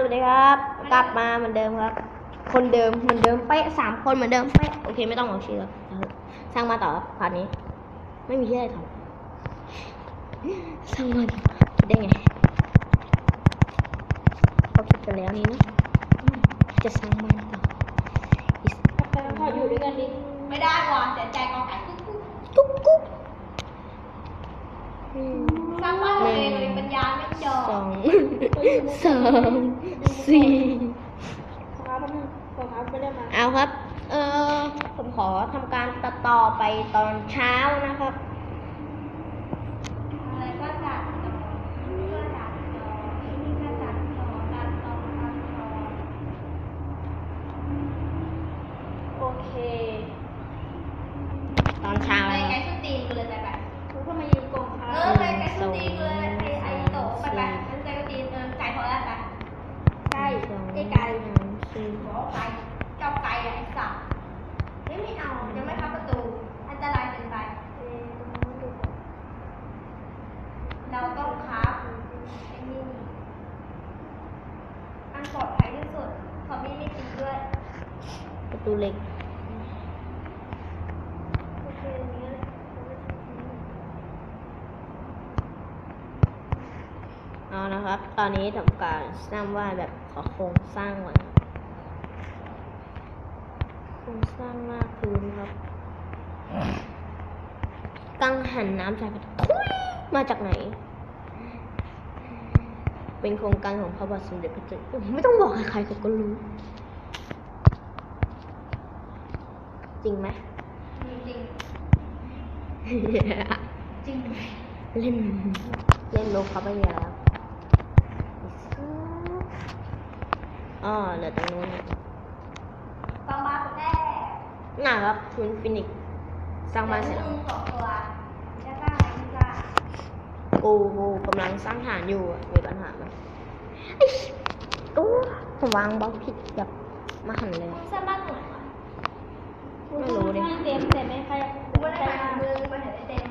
สวัสดีครับ กลับมาเหมือนเดิมครับ คนเดิมเหมือนเดิมเป๊ะสามคนเหมือนเดิมเป๊ะโอเคไม่ต้องบอกชื่อแล้วเอาเถอะสร้างมาต่อครับพาร์ทนี้ ไม่มีที่อะไรทำสร้างมาคิดได้ไงเขาคิดไปแล้วนี่นะจะสร้างบ้านต่อ Is- ไปกันพออยู่ด้วยกันดิไม่ได้ว่ะเสียใจกอไก่กุ๊กกุ๊กกุ๊กกุ๊กอืมสร้างบ้านตัวเองเลยปัญญาไม่จอสองสาม สี่ขอครับแป๊บนึงขอครับไม่ได้มา เอาครับ เออผมขอทำการตัดต่อไปตอนเช้านะครับ อะไรก็จัดจอนี่ก็จัดจอนี่ก็จัดจอจัดจอจัดจอ โอเค ตอนเช้า ไป นะค ไกล รับ ส้นตีนกูเลยไปไป คุณก็มายืนโกงครั เอบ อไปไกลส้นตีนกูเลยไอ้ไอ้โตไปไปไอ้ไกลส้นตีนเออไก่พอแล้วไป ใช่ สอง ไอ้ไก่ สามสี่ หัวไก่เจ้าไก่อะไอ้สัตว์ไม่ไม่เอายังไม่พับประตูอันตรายเกินไป เอ่อ เราต้องคับไอ้นี่ อันปลอดภัยที่สุดขอมีไม่ตีด้วยประตูเหล็กโอเอย่างนี้เลยเอานะครับ ตอนนี้ทำการสร้างว่าแบบขอโครงสร้างก่อนครับโครงสร้างหน้าพื้นครับ กังหันน้ำใส่ไปทุยมาจากไหน เป็นโครงการของพระบาทสมเด็จพระเจ้าไม่ต้องบอกใครๆเขาก็รู้ จริงไหมจริงจริงจริงไหมเล่นเล่นโลกเขาไปเยอะแล้วอ๋อเหลือตรงนู้นบางบ้านแรกน่าครับคุณฟินิกซ์สร้างบ้านเสร็จแล้ว กูกูกำลังสร้างฐานอยู่อะมีปัญหาไหมไอ้ชิโอ้ผมวางบล็อกผิดแบบมาหันเลยมึงสร้างบ้านตรงไหนวะไม่รู้ดิเต็มแต่ไม่ใครกูไม่ได้หมายถึงมึงไปไหนได้เต็ม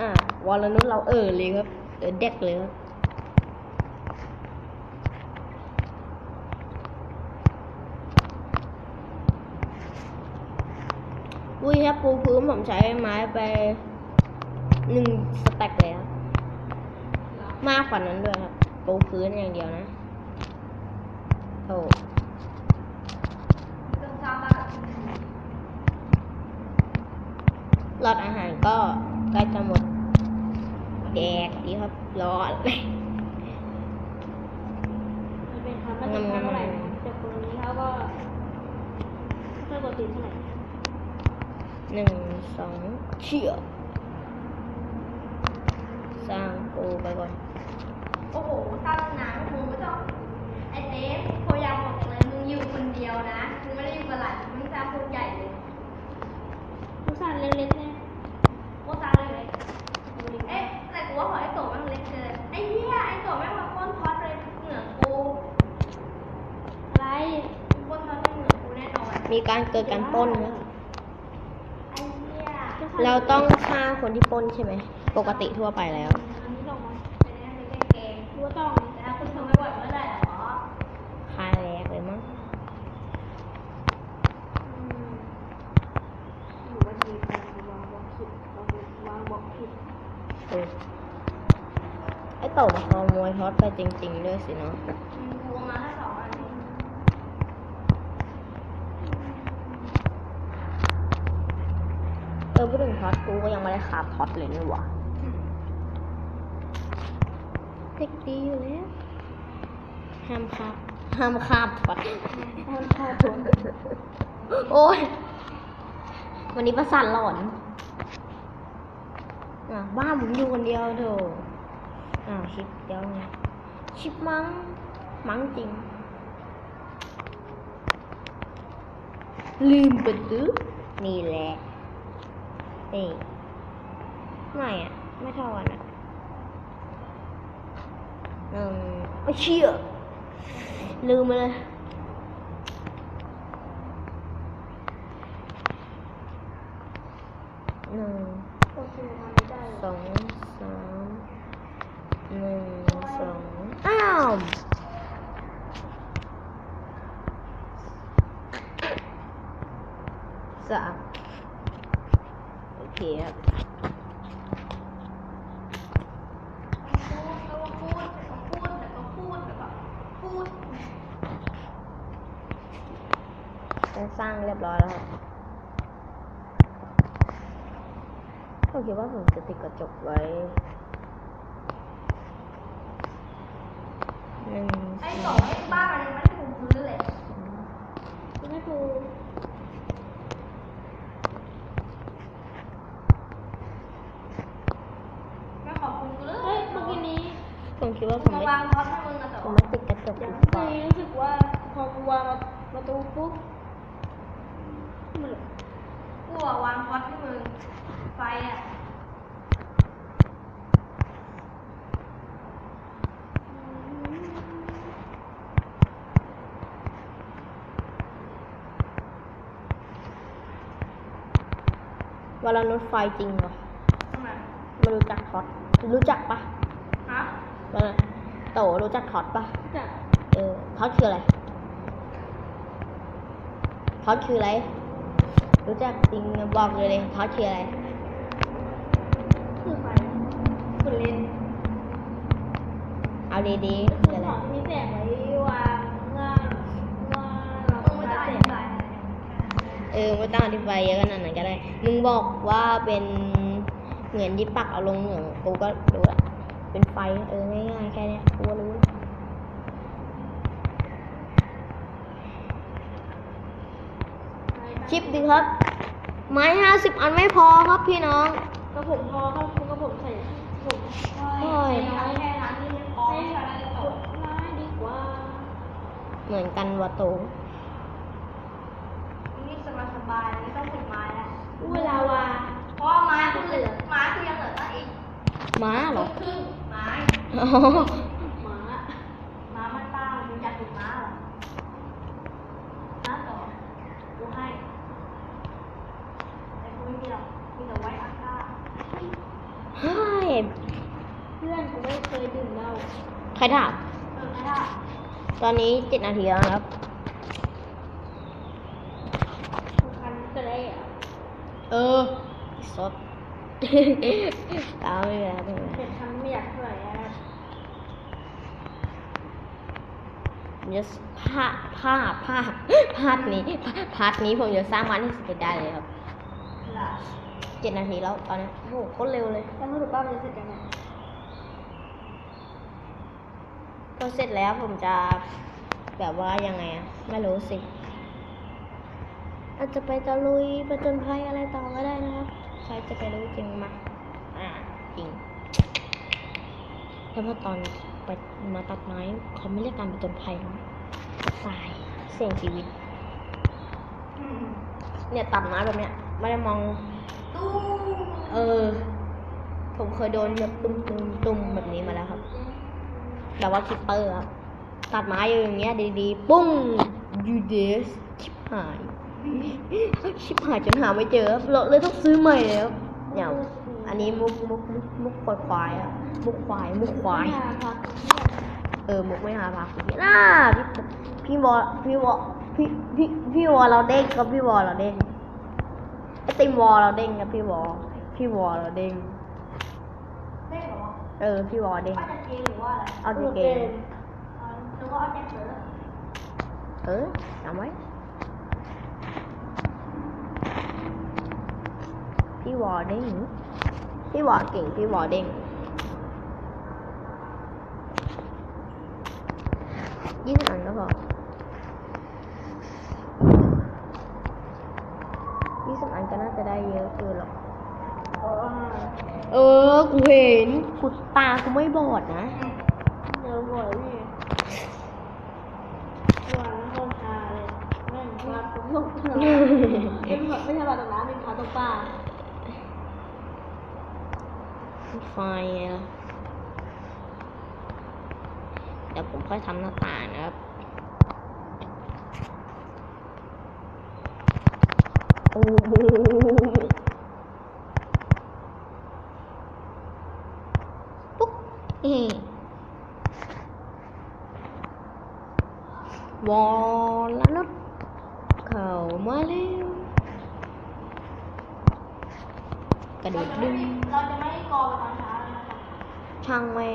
อ่าวอลนุชเราเออเลยครับเออเด็กเลยครับอุ้ยครับปูพื้นผมใช้ไม้ไป หนึ่งสแต็กเลยครับมากกว่านั้นด้วยครับปูพื้นอย่างเดียวนะโอ้ต้องสร้างบ้านหลอดอาหารก็ใกล้จะหมด แดกดีครับร้อนมันเป็นความไม่เป็นเท่าไหร่นะครับแต่คนนี้เขาก็ไม่ค่อยปกติเท่าไหร่หนึ่งสองเชี่ย สร้างปูไปก่อนโอ้โหสร้างนานมึงไม่ต้องไอ้เต้โคยามบอกเลยมึงอยู่คนเดียวนะมึงไม่ได้อยู่กับหลานมึงสร้างคนใหญ่เลยลูกสาวเล็กๆเนี่ยกูสร้างเลยเอ๊ะแต่กูว่าขอไอ้โตแม่งเล็กเกินไอ้เหี้ยไอ้โตแม่งมาป้นพอดเลยเหนือกูอะไรป้นพอดเป็นเหนือกูแน่นอนมีการเกิดการปล้นนะไอ้เหี้ยเราต้องฆ่าคนที่ปล้นใช่ไหม ปกติทั่วไปแล้ว อันนี้ลงมา เป็นแน่เป็นเกง รู้ว่าต้อง แต่ถ้าคุณทำไม่ไหวเมื่อไหร่หรอ ฆ่าแรกเลยมั้ง อืมอยู่วันนี้ใครวางบล็อกผิดวางวางบล็อกผิด เออไอ้โตมาขโมยทอดไปจริงๆด้วยสิเนาะกูมาแค่สองอันนี้เออพูดถึงทอดกูก็ยังไม่ได้คาบทอดเลยนี่หว่าเด็กดีอยู่แล้วห้ามคาบห้ามคาบทอดห้ามฆ่าตัวโอ้ยวันนี้ประสาทหลอนอะบ้านผมอยู่คนเดียวเถอะ อ่าวชิปเดียวไงชิปมังมังจริง ลืมประตูนี่แหละนี่ไม่อะ ไม่เท่ากันอะอืมไม่เชื่อลืมไปเลยหนึ่งโอเคทำไม่ได้สองสาม หนึ่งสองมสามโอเคครับพูดก็พูดก็พูดก็พูดสร้างเรียบร้อยแล้วครับผมคิดว่าผมจะติดกระจกไว้หนึ่ง ไอ้สองไอ้บ้านมันยังไม่ได้ถูกพื้นเลย คุณแม่ครู ไม่ขอบคุณกูเลย เฮ้ยเมื่อกี้นี้ ผมคิดว่าผม มา ไม่ วางท็อตให้มึงนะแต่ ผม ว่า ไม่ติดกระจก อย่าง ดี เมื่อก ว่า กี้รู้สึกว่าพอกูวางประตูปุ๊บมัน กู อะวางท็อตให้มึง ไฟอะวาลานุษไฟจริงเหรอทำไมไม่รู้จักท็อตรู้จักปะฮะวาลาโตรู้จักท็อตปะจะเออท็อตคืออะไรท็อตคืออะไร รู้จักจริงบอกเลยเลยท็อตคืออะไรคือไฟคุณเล่นเอาดีๆคืคือออะไรของที่แสงไว้วางว่าว่าเรามึงไม่จะต้องอแสธิงบายอะไรเออไม่ต้องอธิบายเยอะขนาดนั้นก็ได้มึงบอกว่าเป็นเหมือนที่ปักเอาลงเหมืองกูก็รู้ละเป็นไฟเออง่ายๆแค่เนี้ยกูก็รู้ คลิปดีครับ ไม้ห้าสิบอันไม่พอครับพี่น้องก็ผมพอครับคุณก็ผมใส่ผมโอ้ยน้อยแค่นั้นนี่ไม่พอให้แค่นั้นจะตกกดไลค์ดีกว่าเหมือนกันวะโตนี่สบายสบายๆไม่ต้องถึงไม้แล้วเวลาวาเพราะว่าไม้คุณเหลือไม้คุณยังเหลือตั้งอีกม้าเหรอครึ่งไม้ อ๋อ หมา ม้ามันตั้งมึงอยากถึงม้าเหรอม้าต่อกูให้แต่กูไม่มีหรอกมีแต่ไว้อาก้า เฮ้ย เพื่อนกูไม่เคยดื่มเหล้า ใครถาม เออไม่ได้ ตอ นนี้เจ็ดนาทีแล้วนะครับทุกครั้งก็ได้อะเออสดตามไม่เป็นไรไม่เป็นไรเด็กครั้งไม่อยากเท่าไหร่อะผมจะภาพภาพภาพภาพนี้พาร์ทนี้ผมจะสร้างมันให้เสร็จได้เลยครับล่ะเจ็ดนาทีแล้วตอนนี้โอ้โหโคตรเร็วเลย แล้วสรุปว่ามันจะเสร็จยังไง ก็เสร็จแล้วผมจะแบบว่ายังไงอะไม่รู้สิ อาจจะไปตะลุยประจนภัยอะไรต่อก็ได้นะครับ ใครจะไปรู้จริงมาอ่าจริงแล้วพอตอนไปมาตัดไม้เขาไม่เรียกการประจนภัยนะตายเสี่ยงชีวิต เนี่ยตัดไม้แบบเนี้ยไม่ได้มองเออ ผมเคยโดนแบบตุ้มตุ้มตุ้มแบบนี้มาแล้วครับ แบบว่าคิปเปอร์ครับตัดไม้อยู่อย่างเงี้ยดีๆ ปุ้งยูเดสชิบหายชิบหายจนหาไม่เจอครับเราเลยต้องซื้อใหม่เลยครับเนี่ยอันนี้มุกมุกมุกมุกควายควายอะมุกควายมุกควายหาพักเออมุกไม่หาพักน่าพี่พี่วอพี่วอพี่พี่พี่วอเราเด้งครับพี่วอเราเด้งไอติมวอเราเด้งครับพี่วอพี่วอเราเด้งได้เหรอ เออ พี่วอเด้งว่าจะเกมหรือว่าอะไรเอาที่เกมเอาหรือว่าเอาจากเสือเออจำไว้ พี่วอเด้งพี่วอเก่ง พี่วอเด้งยี่สิบอันก็พอยี่สิบอันก็น่าจะได้เยอะเกินหรอก เออเออ กูเห็นกูตากูไม่บอดนะ เดี๋ยวบ่อยพี่วันโคตรฮาเลยแม่งพาตกลงน้ำเป็นแบบไม่ใช่ปลาตกน้ำเป็นพาตกปลาไฟไงล่ะเดี๋ยวผมค่อยทำหน้าต่างนะครับ โอ้โหปุ๊บเอ๊ะ วอลนุดเข้ามาแล้วก ระโดเราดจะดึไม่งเราจะไม่กอไปตอนเช้าเลยนะคะช่างแหม่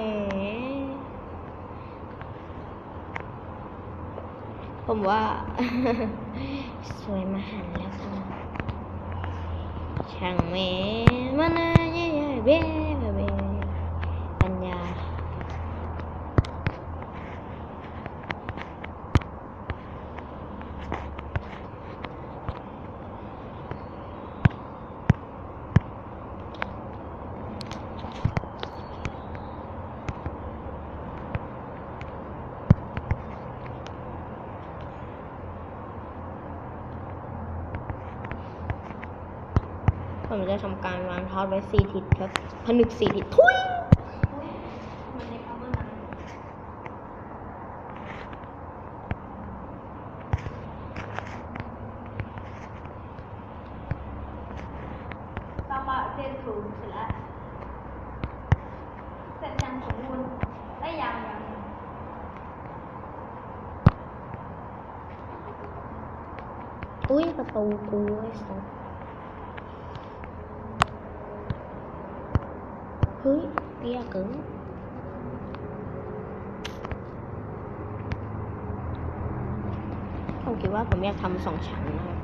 ผมว่า สวยมาหันแล้วกันช่างแหม่มานาเย่เบ้เบ้ปัญญา ผมจะทำการวางทอดไว้สี่ทิศครับ ผนึกสี่ทิศทุยเหมือนในคำว่านั้นตามมาเส้นถูกเสร็จแล้วเสร็จยังสมบูรณ์ได้ยังยังอุ้ยประตูกูไอ้สัส เฮ้ยเตี้ยเกินผมคิดว่าผมอยากทำสองชั้นนะครับ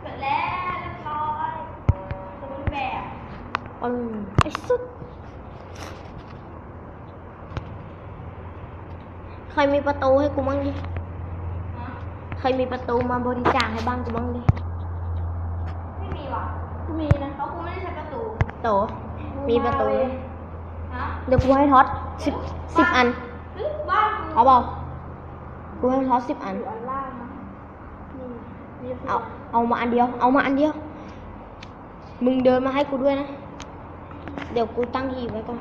เสร็จแล้วเรียบร้อยสมบูรณ์แบบอืมไอ้สุด ใค รมีประตูให้กูบ้างดิฮะใครมีประตูมาบริจาคให้บ้างกูบ้างดิไม่มีว่ะมีนะเพราะกูไม่ได้ใช้ประตูโตมีประตูไหมฮะเดี๋ยวกูให้ท็อตสิบสิบอันเฮ้ยบ้านกูเอาเปล่ากูให้ท็อตสิบอันอยู่อันล่างนะนี่นี่คือเอาเอามาอันเดียว เอามาอันเดียว มึงเดินมาให้กูด้วยนะ เดี๋ยวกูตั้งหีบไว้ก่อน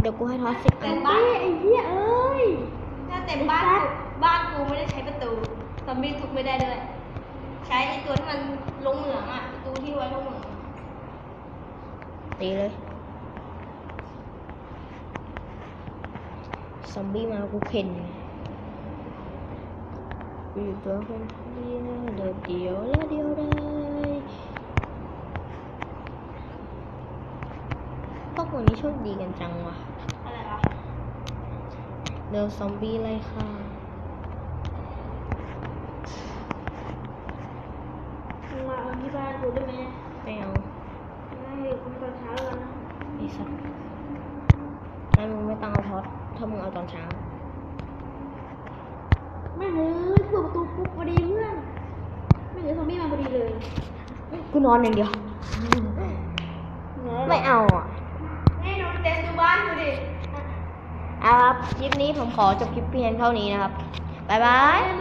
เดี๋ยวกูให้ท็อตสิบอัเต็นมบ้านไอ้เหี้ยเอ้ยถ้าเต็มบ้านกูบ้านกูไม่ได้ใช้ประตูซอมบี้ทุบไม่ได้ด้วย ใช้ไอ้ตัวที่มันลงเหมืองอะประตูที่ไว้ลงเหมืองตีเลยซอมบี้มากูเข็นอยู่ตัวคนเดียวเดียวเดียวและเดียวได้พวกคนนี้โชคดีกันจังวะอะไรวะ เดินซอมบี้ไล่ฆ่ามึงมาเอาที่บ้านกูได้ไหมไม่เอานั่งอยู่คุณตอนเช้าแล้วนะไอ้สัสงั้นมึงไม่ต้องเอาท็อตถ้ามึงเอาตอนเช้า ไม่เฮ้ยเปิดประตูปุ๊บพอดีเพื่อน ไม่เหลือซอมบี้มาพอดีเลย กูนอนอย่างเดียว ไม่เอาอะ นี่ดูเต็มดูบ้านกูดิ เอาครับ คลิปนี้ผมขอจบคลิปเพียงเท่านี้นะครับ บ๊ายบาย